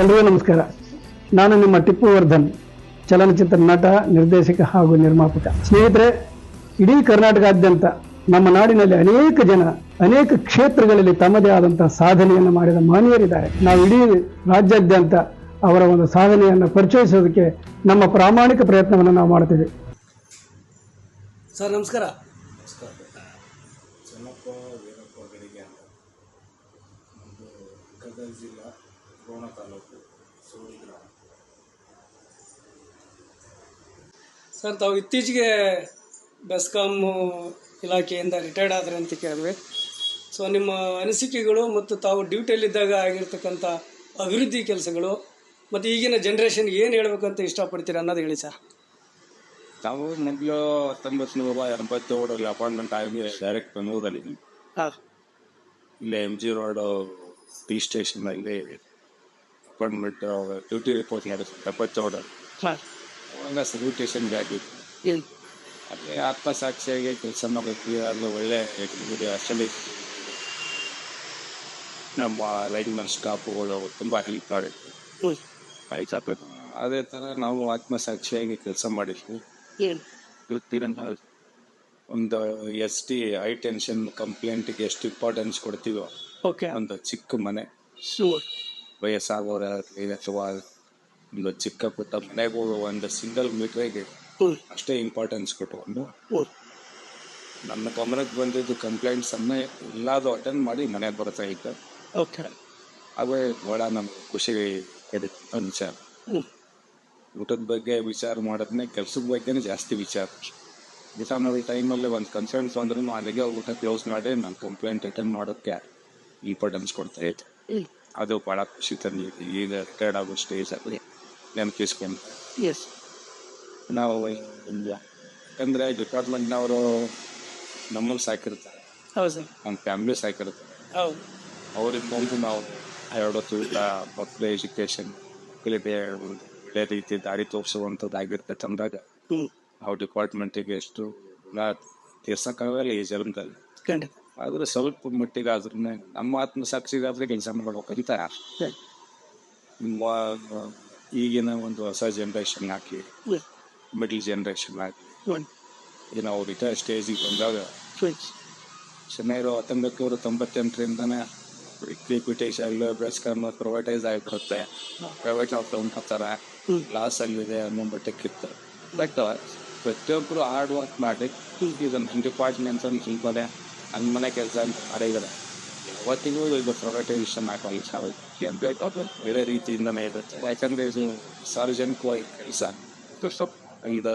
ಎಲ್ರಿಗೂ ನಮಸ್ಕಾರ. ನಾನು ನಿಮ್ಮ ಟಿಪ್ಪು ವರ್ಧನ್ ಚಲನಚಿತ್ರ ನಟ ನಿರ್ದೇಶಕ ಹಾಗೂ ನಿರ್ಮಾಪಕ. ಸ್ನೇಹಿತರೆ ಇಡೀ ಕರ್ನಾಟಕಾದ್ಯಂತ ನಮ್ಮ ನಾಡಿನಲ್ಲಿ ಅನೇಕ ಜನ ಅನೇಕ ಕ್ಷೇತ್ರಗಳಲ್ಲಿ ತಮ್ಮದೇ ಆದಂತಹ ಸಾಧನೆಯನ್ನು ಮಾಡಿದ ಮಹನೀಯರಿದ್ದಾರೆ. ನಾವು ಇಡೀ ರಾಜ್ಯಾದ್ಯಂತ ಅವರ ಒಂದು ಸಾಧನೆಯನ್ನು ಪರಿಚಯಿಸೋದಕ್ಕೆ ನಮ್ಮ ಪ್ರಾಮಾಣಿಕ ಪ್ರಯತ್ನವನ್ನು ನಾವು ಮಾಡ್ತೀವಿ ಸರ್ ನಮಸ್ಕಾರ. ಚೆನ್ನಪ್ಪ ವೀರಪ್ಪ ಗಡಿಗೆ ಅಂತ. ನಮ್ಮದು ಗದಗ ಜಿಲ್ಲಾ. ರೋಣ ತಾಲೂಕು ಸೋಡಿ ಗ್ರಾಮ. ಸರ್ ತಾವು ಇತ್ತೀಚೆಗೆ ಬೆಸ್ಕಾಂ ಇಲಾಖೆಯಿಂದ ರಿಟೈರ್ಡ್ ಆದರೆ ಅಂತ ಕೇಳಿದ್ವಿ. ಸೊ ನಿಮ್ಮ ಅನಿಸಿಕೆಗಳು ಮತ್ತು ತಾವು ಡ್ಯೂಟಿಯಲ್ಲಿದ್ದಾಗ ಆಗಿರ್ತಕ್ಕಂಥ ಅಭಿವೃದ್ಧಿ ಕೆಲಸಗಳು ಮತ್ತು ಈಗಿನ ಜನ್ರೇಷನ್ಗೆ ಏನು ಹೇಳ್ಬೇಕಂತ ಇಷ್ಟಪಡ್ತೀರಾ ಅನ್ನೋದು ಹೇಳಿ ಸರ್. ನಾವು ಮೊದಲು ಹತ್ತೊಂಬತ್ತು ನೂರ ಎಂಬತ್ತೇಳರಲ್ಲಿ ಅಪಾಯಿಂಟ್ಮೆಂಟ್ ಆಗಿ ಡೈರೆಕ್ಟ್ ಬೆಂಗಳೂರಲ್ಲಿ ಹಾಂ ಇಲ್ಲೇ ಎಂ ಜಿ ಸ್ಟೇಷನ್ ಟಿ ಸ್ಟೇಷನ್ನಲ್ಲಿ ಅಪಾಯಿಂಟ್ಮೆಂಟ್ ಡ್ಯೂಟಿ ರಿಪೋರ್ಟ್ ಹಾಂ ಅವಾಗ ಸರ್ವಿಸ್ ಸ್ಟೇಷನ್ಗೆ ಆಗಿತ್ತು ಅಲ್ಲಿ ಆತ್ಮಸಾಕ್ಷಿಯಾಗಿ ಕೆಲಸ ಮಾಡಬೇಕು ಅದು ಒಳ್ಳೆ ಆ್ಯಕ್ಚುಲಿ ನಮ್ಮ ಲೈನ್ಮನ್ ಸ್ಟಾಪ್ಗಳು ತುಂಬ ಹೆಲ್ಪ್ ಮಾಡಿತ್ತು ಅದೇ ಥರ ನಾವು ಆತ್ಮಸಾಕ್ಷಿಯಾಗಿ ಕೆಲಸ ಮಾಡಿದ್ವಿ ಒಂದು ಎಸ್ ಟಿ ಹೈ ಟೆನ್ಷನ್ ಕಂಪ್ಲೇಂಟ್ಗೆ ಎಷ್ಟು ಇಂಪಾರ್ಟೆನ್ಸ್ ಕೊಡ್ತೀವೋ ಓಕೆ ಒಂದು ಚಿಕ್ಕ ಮನೆ. ವಯಸ್ಸಾಗೋರ ಅಥವಾ ಒಂದು ಚಿಕ್ಕ ಪುಟ್ಟ ಮನೆಗೆ ಹೋಗೋ ಒಂದು ಸಿಂಗಲ್ ಮೀಟ್ರಿಗೆ ಅಷ್ಟೇ ಇಂಪಾರ್ಟೆನ್ಸ್ ಕೊಟ್ಟು ಹ್ಞೂ ನನ್ನ ಗಮನಕ್ಕೆ ಬಂದಿದ್ದು ಕಂಪ್ಲೇಂಟ್ಸ್ ಅನ್ನ ಎಲ್ಲಾದ್ರು ಅಟೆಂಡ್ ಮಾಡಿ ಮನೆಗೆ ಬರ್ತಾ ಇತ್ತು ಓಕೆ ಅವೇ ಒಳ ನಮ್ಗೆ ಖುಷಿ ವಿಚಾರ. ಊಟದ ಬಗ್ಗೆ ವಿಚಾರ ಮಾಡೋದನ್ನೇ ಕೆಲ್ಸದ ಬಗ್ಗೆನೇ ಜಾಸ್ತಿ ವಿಚಾರ. ದಿವಸ ನಾವು ಈ ಟೈಮಲ್ಲಿ ಒಂದು ಕನ್ಸರ್ನ್ಸ್ ಅಂದ್ರೂ ಅಲ್ಲಿಗೆ ಊಟ ಕ್ಲೋಸ್ ಮಾಡಿ ನಾನು ಕಂಪ್ಲೇಂಟ್ ಅಟೆಂಡ್ ಮಾಡೋಕ್ಕೆ ಇಂಪಾರ್ಟೆನ್ಸ್ ಕೊಡ್ತಾ ಇದ್ದೆ. ಅದು ಭಾಳ ಖುಷಿ ತಂದಿದೆ. ಈಗ ರಿಟೈರ್ಡ್ ಆಗೋ ಸ್ಟೇಜ್ ಅಲ್ಲಿ ನೆನಪಿಸ್ಕೊಂಡು. ಎಸ್ ನಾವು ಇಲ್ಲ ಯಾಕಂದರೆ ಡಿಪಾರ್ಟ್ಮೆಂಟ್ನವರು ನಮ್ಮನ್ನು ಸಾಕಿರ್ತಾರೆ. ಹೌದು. ಸರ್ ನಮ್ಮ ಫ್ಯಾಮಿಲಿ ಸಾಕಿರ್ತಾರೆ. ಹೌದು. ಅವರಿಂದ ನಾವು ಎರಡು ಊಟ ಮಕ್ಕಳ ಎಜುಕೇಷನ್ ಮಕ್ಕಳಿಗೆ ಒಳ್ಳೆ ರೀತಿ ದಾರಿ ತೋರಿಸುವಂಥದ್ದಾಗಿರ್ತೈತೆ ಅಂದಾಗ ಹ್ಞೂ ನಾವು ಡಿಪಾರ್ಟ್ಮೆಂಟಿಗೆ ಎಷ್ಟು ನಾ ತೀರ್ಸಕ್ಕಾಗಲ್ಲ ಈ ಜನ್ಮದಲ್ಲಿ ಖಂಡಿತ. ಆದ್ರೆ ಸ್ವಲ್ಪ ಮಟ್ಟಿಗಾದ್ರೂ ನಮ್ಮ ಆತ್ಮಸಾಕ್ಷಿಗಾದ್ರೆ ಕೆಲಸ ಮಾಡ್ಬೇಕಂತ ಅಂತ ನಿಮ್ಮ ಈಗಿನ ಒಂದು ಹೊಸ ಜನ್ರೇಷನ್ ಹಾಕಿ ಮಿಡ್ಲ್ ಜನ್ರೇಷನ್ ಹಾಕಿ ಏನೋ ಅವ್ರು ರಿಟೈರ್ ಸ್ಟೇಜಿಗೆ ಬಂದಾಗ ಸುಮಾರು ಹತ್ತೊಂಬತ್ತು ನೂರ ತೊಂಬತ್ತೆಂಟರಿಂದನೇ ಲಿಕ್ವಿಟೇಷನ್ ಬ್ರೆಸ್ಕರ್ನ ಪ್ರೈವೇಟೈಸ್ ಆಗಿರುತ್ತೆ. ಪ್ರೈವೇಟ್ ಹಾಕ್ತಾರೆ ಹ್ಞೂ ಲಾಸ್ ಆಗಿದೆ ಅನ್ನೋ ಮಟ್ಟಕ್ಕಿತ್ತು. ಬಟ್ ಪ್ರತಿಯೊಬ್ಬರು ಹಾರ್ಡ್ ವರ್ಕ್ ಮಾಡಿ ಇದನ್ನು ಡಿಪಾರ್ಟ್ಮೆಂಟ್ ಅಂತ ಅಂತ ಹಿಂಗೆ ಕೆಲಸ ಮಾಡಿದ್ದಾರೆ ಯಾವತ್ತಿಗೂ ಇದು ಪ್ರೈವೇಟೈಸೇಷನ್ ಹಾಕಲ್ಲ ಬೇರೆ ರೀತಿಯಿಂದನೇ ಇರುತ್ತೆ ಯಾಕಂದರೆ ಇದು ಸಾರ್ವಜನಿಕವಾಗಿ ಕೆಲಸ ಇದು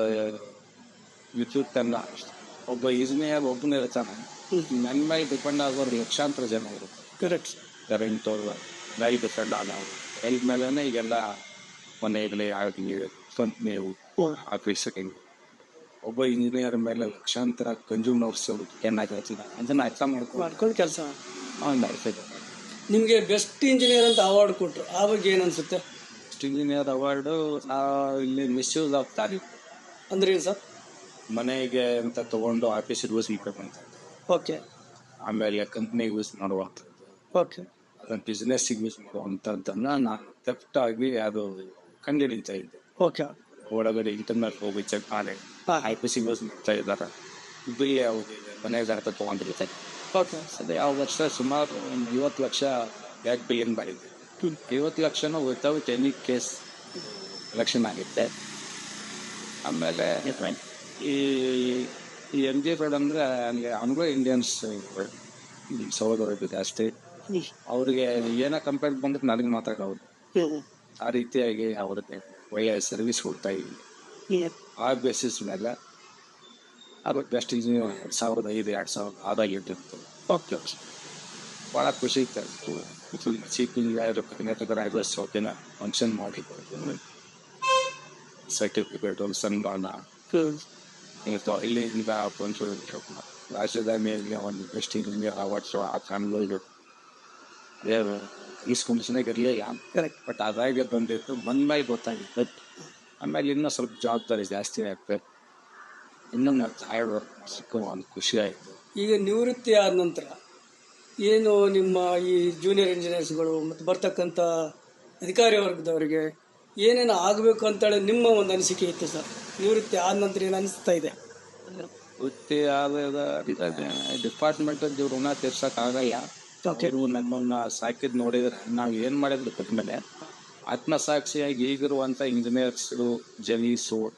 ವಿದ್ಯುತ್ ತನ್ನ ಒಬ್ಬ ಇಂಜಿನಿಯರ್ ಒಬ್ಬನೇ ಇರ್ತಾನೆ ನನ್ನ ಮೇಲೆ ಡಿಪೆಂಡ್ ಆಗೋರು ಲಕ್ಷಾಂತರ ಜನ ಇರುತ್ತೆ ಕರೆಕ್ಟ್ ಕರೆಂಟ್ ಲೈಟ್ ಡಿಪೆಂಡ್ ಆದವರು ಎಲ್ ಮೇಲೇ ಈಗೆಲ್ಲ ಮನೆಯಲ್ಲಿ ಆಗಲಿ ನೀವು ಆಫೀಸಿಗೆ ಒಬ್ಬ ಇಂಜಿನಿಯರ್ ಮೇಲೆ ಲಕ್ಷಾಂತರ ಕನ್ಸ್ಯೂಮರ್ಸ್ ಹಚ್ಚಿದ ಅದನ್ನ ಅರ್ಥ ಮಾಡ್ಕೊಂಡು. ಮಾಡ್ಕೊಂಡು ಕೆಲಸ. ನಿಮಗೆ ಬೆಸ್ಟ್ ಇಂಜಿನಿಯರ್ ಅಂತ ಅವಾರ್ಡ್ ಕೊಟ್ಟರು ಆ ಬಗ್ಗೆ ಏನು ಅನಿಸುತ್ತೆ? ಬೆಸ್ಟ್ ಇಂಜಿನಿಯರ್ ಅವಾರ್ಡು ಇಲ್ಲಿ ಮಿಸ್ಯೂಸ್ ಆಗ್ತಾರೆ. ಅಂದ್ರೆ ಏನು ಸರ್? ಮನೆಗೆ ಅಂತ ತಗೊಂಡು ಆಫೀಸಿಗೆ ಯೂಸ್ ಅಂತ ಓಕೆ. ಆಮೇಲೆ ಕಂಪ್ನಿಗೆ ಯೂಸ್ ಮಾಡುವಂಥದ್ದು ಓಕೆ. ಅದನ್ನು ಬಿಸ್ನೆಸ್ಸಿಗೆ ಯೂಸ್ ಮಾಡುವಂಥದ್ದನ್ನು ನಾನು ತೆಫ್ಟ್ ಆಗಿ ಅದು ಕಂಡುಹಿಡಿತಾ ಇದ್ದೆ. ಓಕೆ. ಒಳಗಡೆ ಇಂಟರ್ನೆಟ್ ಹೋಗಿ ಚೆಕ್ ಮಾಡಿ ಪಿ ಸಿ ಯೂಸ್ ಮಾಡ್ತಾ ಇದ್ದಾರೆ ಯಾವುದು ಮನೆ ಅರ್ಥ ತೊಗೊಂಡಿರ್ತಾರೆ ಓಕೆ ಸರಿ ಆ ವರ್ಷ ಸುಮಾರು ಒಂದು ಐವತ್ತು ಲಕ್ಷ ಎರಡು ಬಿಲಿಯನ್ ಮಾಡಿದ್ದೆ ಐವತ್ತು ಲಕ್ಷನೂ ವಿತೌಟ್ ಎನಿ ಕೇಸ್ ಎಲೆಕ್ಷನ್ ಆಗಿತ್ತೆ. ಆಮೇಲೆ ಈ ಈ ಎಂ ಜಿ ಫೆಡ್ ಅಂದರೆ ನನಗೆ ಆಂಗ್ಲೋ ಇಂಡಿಯನ್ಸ್ ಸಹೋದರ ಜಾಸ್ತಿ ಅವ್ರಿಗೆ ಏನೋ ಕಂಪೇರ್ ಬಂದ್ರೆ ನನಗೆ ಮಾತಾಡೋದು ಆ ರೀತಿಯಾಗಿ ಅವ್ರಿಗೆ ಒಳ್ಳೆಯ ಸರ್ವಿಸ್ ಕೊಡ್ತಾ ಇದ್ವಿ ಆ ಬೇಸಿಸ್ ಮೇಲೆ ಅದು ಬೆಸ್ಟ್ ಇಂಜಿನಿಯರ್ ಎರಡು ಸಾವಿರದ ಐದು ಎರಡು ಸಾವಿರದ ಆದಾಗಿಟ್ಟಿತ್ತು ಓಕೆ ಭಾಳ ಖುಷಿ ಇತ್ತು ಚೀಫ್ ಇಂಜಿನಿಯರ್ ಕರ್ನಾಟಕ ದಿನ ಫಂಕ್ಷನ್ ಮಾಡಿದ್ದು ಸರ್ಟಿಫಿಕೇಟ್ ಸನ್ಮಾನ ಇವತ್ತು ಇಲ್ಲಿಂದ ಬಂದು ರಾಜ್ಯದ ಮೇಲೆ ಒಂದು ಬೆಸ್ಟ್ ಇಂಜಿನಿಯರ್ ಅವಾರ್ಡ್ಸು ಆ ಕಾನೂನು ಈಸ್ಕೊಂಡ್ಸನಾಗ ಇರಲಿಲ್ಲ ಕರೆಕ್ಟ್ ಬಟ್ ಅದಾಗೆ ಬಂದಿತ್ತು ಬಂದ್ಮೇಲೆ ಗೊತ್ತಾಗಿತ್ತು. ಆಮೇಲೆ ಇನ್ನೂ ಸ್ವಲ್ಪ ಜವಾಬ್ದಾರಿ ಜಾಸ್ತಿ ಆಗ್ತದೆ ಇನ್ನೂ ನಾವು ತಾಯಿ ಸಿಕ್ಕೋ ಒಂದು ಖುಷಿ ಆಯಿತು. ಈಗ ನಿವೃತ್ತಿ ಆದ ನಂತರ ಏನು ನಿಮ್ಮ ಈ ಜೂನಿಯರ್ ಇಂಜಿನಿಯರ್ಸ್ಗಳು ಮತ್ತು ಬರ್ತಕ್ಕಂಥ ಅಧಿಕಾರಿ ವರ್ಗದವರಿಗೆ ಏನೇನು ಆಗಬೇಕು ಅಂತೇಳಿ ನಿಮ್ಮ ಒಂದು ಅನಿಸಿಕೆ ಇತ್ತು ಸರ್? ನಿವೃತ್ತಿ ಆದ ನಂತರ ಏನು ಅನಿಸ್ತಾ ಇದೆ? ವೃತ್ತಿ ಆದ ಡಿಪಾರ್ಟ್ಮೆಂಟ್ ಋಣ ತೀರ್ಸಕ್ಕಾಗಲ್ಲ ಅವರು ಸಾಕಿದ್ ನೋಡಿದ್ರೆ ನಾವು ಏನ್ ಮಾಡಿದ್ರು ಕಟ್ಮೇಲೆ ಆತ್ಮಸಾಕ್ಷಿಯಾಗಿ ಈಗಿರುವಂತ ಇಂಜಿನಿಯರ್ಸ್ಗಳು ಜಲೀಸು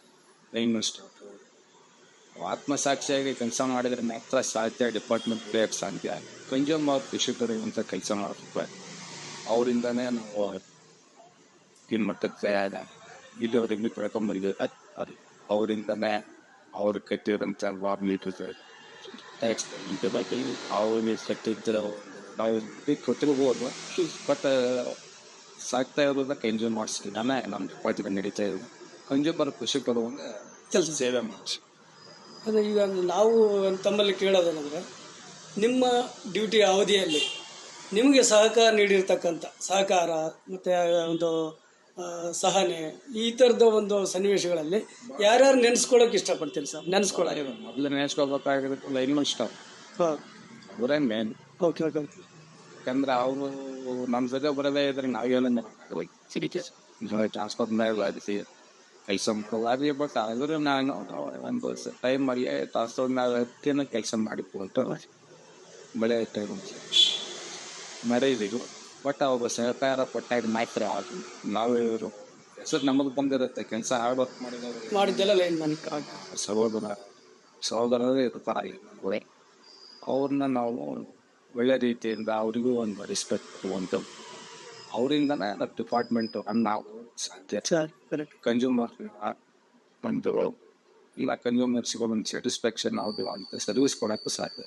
ಲೈನ್ಮಿಸ್ಟರ್ ಆತ್ಮಸಾಕ್ಷಿಯಾಗಿ ಕೆಲಸ ಮಾಡಿದ್ರೆ ಮಾತ್ರ ಸಾಧ್ಯ, ಡಿಪಾರ್ಟ್ಮೆಂಟ್ ಪ್ಲೇಯರ್ ಸಾಧ್ಯ. ಕನ್ಸ್ಯೂಮರ್ ಕೃಷಿಕರು ಅಂತ ಕೆಲಸ ಮಾಡ್ತಾರೆ ಅವರಿಂದನೇ ನಾವು ಏನು ಮಟ್ಟಕ್ಕೆ ಇಲ್ಲಿವರೆಗೂ ಕಳ್ಕೊಂಬರಿದೆ ಅದು ಅವರಿಂದನೇ ಅವ್ರು ಕಟ್ಟಿರೋಂಥ ವಾರ್ ಮೀಟರ್ ಅವ್ರಿಗೆ ಕಟ್ಟಿದ್ರು ನಾವು ಕೊಟ್ಟಿರ್ಬೋದು ಬಟ್ ಸಾಕ್ತಾ ಇರೋದನ್ನ ಎಂಜಾಯ್ ಮಾಡಿಸ್ತೀವಿ ನಾನೇ ನಮ್ಮ ಡಿಪಾರ್ಟ್ಮೆಂಟ್ ನಡೀತಾ ಇರೋದು ಖುಷಿ ಪಡುವಂಗೆ ಕೆಲಸ ಸೇವೆ ಮಾಡಿಸಿ ಅದೇ ಈಗ ನಾವು ತಮ್ಮಲ್ಲಿ ಕೇಳೋದೇನೆಂದರೆ ನಿಮ್ಮ ಡ್ಯೂಟಿ ಅವಧಿಯಲ್ಲಿ ನಿಮಗೆ ಸಹಕಾರ ನೀಡಿರ್ತಕ್ಕಂಥ ಸಹಕಾರ ಮತ್ತು ಒಂದು ಸಹನೆ ಈ ಥರದ ಒಂದು ಸನ್ನಿವೇಶಗಳಲ್ಲಿ ಯಾರ್ಯಾರು ನೆನೆಸ್ಕೊಳ್ಳೋಕೆ ಇಷ್ಟಪಡ್ತೀನಿ ಸರ್? ನೆನೆಸ್ಕೊಳ್ಳೋಕೆ ಮೊದಲು ನೆನೆಸ್ಕೊಳ್ಬೇಕಾಗಿರೋ ಲೈನ್ ಇಷ್ಟ. ಹಾಂ. ಅವರೇ ಮೇನ್ ಯಾಕಂದ್ರೆ ಅವರು ನಮ್ಮ ಜೊತೆ ಬರದೇ ಇದ್ರೆ ನಾವೇನ ಟ್ರಾನ್ಸ್ಫರ್ ಮಾಡಿಸಿ ಕೆಲಸ ಮಾಡಿ ಬಟ್ ಆದರೂ ನಾನು ಒಂದು ಟೈಮ್ ಮಾಡಿ ಟ್ರಾನ್ಸ್ಫರ್ ನಾವು ಕೆಲಸ ಮಾಡಿಕೊಂಡು ಬೆಳೆ ಟೈಮ್ ಮರೆಯಿದ್ರು ಬಟ್ ಅವಾಗ ಸಹಕಾರ ಕೊಟ್ಟಾಗ ಮಾತ್ರ ನಾವು ಇವರು ಹೆಸರು ನಮಗೆ ಬಂದಿರುತ್ತೆ. ಕೆಲಸ ವರ್ಕ್ ಮಾಡಿದವರು. ಮಾಡಿದ್ದೆಲ್ಲ ಸಹೋದರ ಸಹೋದರರೇ ಇರ್ತಾರೆ. ಅವ್ರನ್ನ ನಾವು ಒಳ್ಳೆ ರೀತಿಯಿಂದ ಅವರಿಗೂ ಒಂದು ರೆಸ್ಪೆಕ್ಟ್ ಕೊಡುವಂಥ ಅವರಿಂದನೇ ನಮ್ಮ ಡಿಪಾರ್ಟ್ಮೆಂಟ್ ನಾವು ಸಾಧ್ಯ. ಕನ್ಸ್ಯೂಮರ್ ಒಂದು ಇಲ್ಲ ಕನ್ಸ್ಯೂಮರ್ಸ್ಗೆ ಒಂದು ಸ್ಯಾಟಿಸ್ಫ್ಯಾಕ್ಷನ್ ಅವ್ರಿಗೆ ಅಂತ ಸರ್ವಿಸ್ ಕೊಡೋಕ್ಕೂ ಸಾಧ್ಯ.